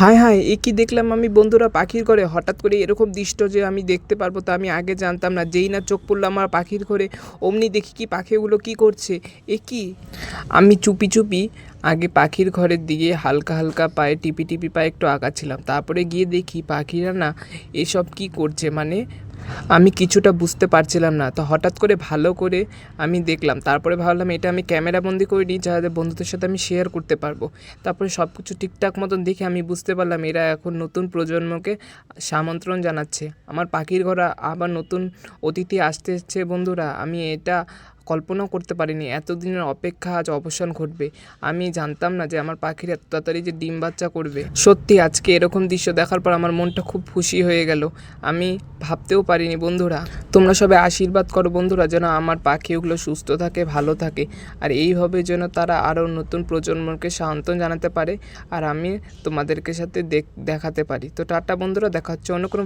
হায় হায়, এ কি দেখলাম আমি? বন্ধুরা পাখির ঘরে হঠাৎ করে এরকম দৃষ্ট যে আমি দেখতে পারব তা আমি আগে জানতাম না। যেই না চোখ পড়ল আমার পাখির ঘরে, অমনি দেখি কি পাখিগুলো কি করছে। এ কি? আমি চুপি চুপি আগে পাখির ঘরের দিকে হালকা হালকা পায়ে টিপি টিপি পায়ে একটু আঁকাচ্ছিলাম তারপরে গিয়ে দেখি পাখিরা না এসব কি করছে? মানে আমি কিছুটা বুঝতে পারছিলাম না। তো হঠাৎ করে ভালো করে আমি দেখলাম। তারপরে ভাবলাম, এটা আমি ক্যামেরা বন্দি করে নিই, যাতে বন্ধুদের সাথে আমি শেয়ার করতে পারব। তারপরে সব কিছু ঠিকঠাক মতন দেখে আমি বুঝতে পারলাম, এরা এখন নতুন প্রজন্মকে সামন্ত্রণ জানাচ্ছে। আমার পাখির ঘোরা আবার নতুন অতিথি আসতে এসছে বন্ধুরা, আমি এটা কল্পনাও করতে পারিনি। এতদিনের অপেক্ষা আজ অবসান ঘটবে। আমি জানতাম না যে আমার পাখির এত তাড়াতাড়ি যে ডিম বাচ্চা করবে। সত্যি, আজকে এরকম দৃশ্য দেখার পর আমার মনটা খুব খুশি হয়ে গেল। আমি ভাবতেও পারিনি, বন্ধুরা। তোমরা সবাই আশীর্বাদ করো, বন্ধুরা, যেন আমার পাখিগুলো সুস্থ থাকে, ভালো থাকে। আর এইভাবে যেন তারা আরও নতুন প্রজন্মকে সান্ত্বন জানাতে পারে। আর আমি তোমাদেরকে সাথে দেখ, দেখাতে পারি। তো টাটা, বন্ধুরা, দেখা হচ্ছে অন্য কোনো